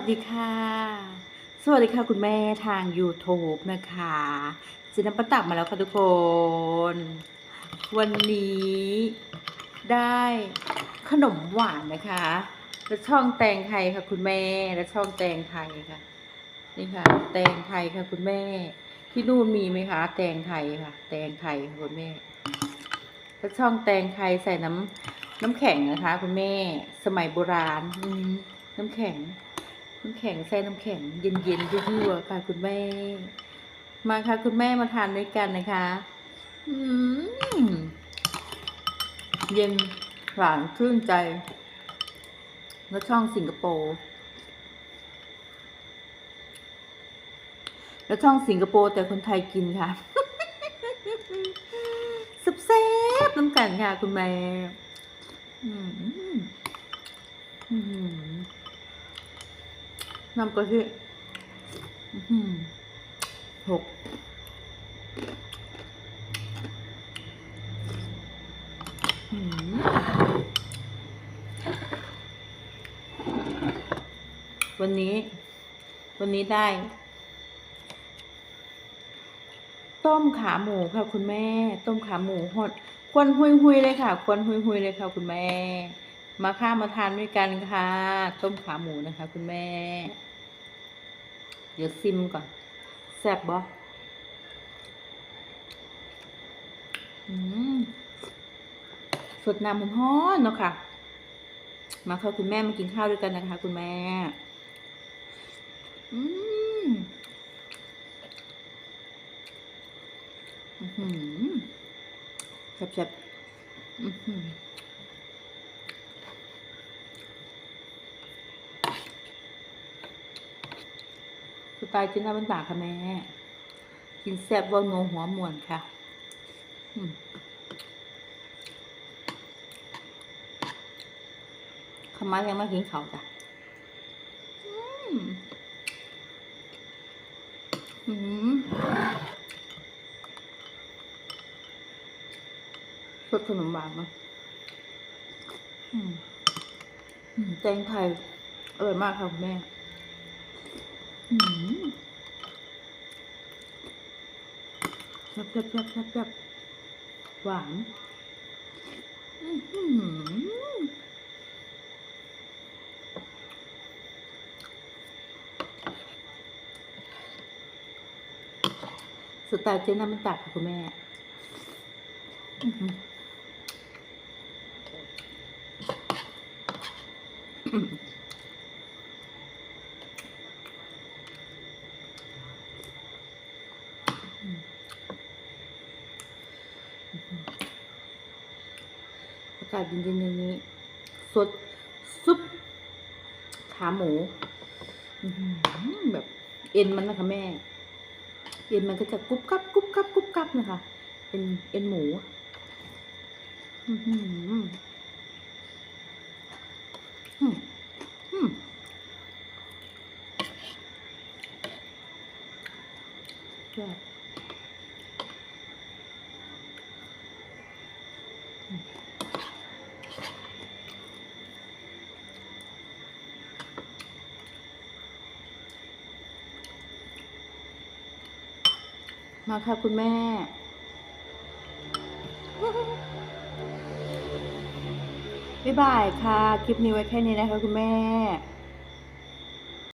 วัสดีค่ะ สวัสดีค่ะคุณแม่ทาง YouTube นะคะจินำประตักมาแล้วค่ะทุกคน วันนี้ได้ขนมหวานนะคะ และช่องแตงไทยค่ะคุณแม่และช่องแตงไทยค่ะ นี่ค่ะ แตงไทยค่ะคุณแม่ ที่นู่นมีไหมคะ แตงไทยค่ะ แตงไทยค่ะคุณแม่และช่องแตงไทยใส่น้ำน้ำแข็งนะคะ คุณแม่ สมัยโบราณน้ำแข็ง น้ำแข็งใส่น้ำแข็งเย็นเย็นๆยั่วๆค่ะคุณแม่ มาค่ะ คุณแม่มาทานด้วยกันนะคะอืมเย็นหวานชื่นใจแล้วช่องสิงคโปร์แล้วช่องสิงคโปร์แต่คนไทยกินค่ะซับแซ่บน้ำกันค่ะ คุณแม่อืมอืม น้ำกะทิหกวันนี้ วันนี้ได้ ต้มขาหมูค่ะคุณแม่ ต้มขาหมูหดควนหุยหุยเลยค่ะ ควนหุยหุยเลยค่ะคุณแม่ มาข้ามาทานด้วยกันค่ะ ต้มขาหมูนะคะ คุณแม่ เดี๋ยวซิมก่อน แซ่บบอืมสดน้ำมันฮ้อนเนาะค่ะ มาค่ะคุณแม่มากินข้าวด้วยกันนะคะ คุณแม่ อืมอือหือแซ่บๆอือ หือสไตล์จินน้าบันตาค่ะแม่ กินแซ่บว่าโนหัวมวนค่ะอืมขมายังมากินเขาจ้ะอืมอืมสดขนมหวานมั้ยอืมแตงไทยอร่อยมากค่ะคุณแม่ แซ่บแซ่บแซ่บแซ่บหวานสไตล์เจ๊น้ำมันตักคุณแม่อื้อากาศเย็นๆอย่างนี้สดซุป ขาหมูแบบเอ็นมันนะคะแม่ เอ็นมันก็จะกรุบกรับกรุบกรับกรุบกรับนะคะเอ็นเอ็นหมูอือหืออืมอืมยอด มาค่ะคุณแม่ บ๊ายบายค่ะ คลิปนี้ไว้แค่นี้นะคะคุณแม่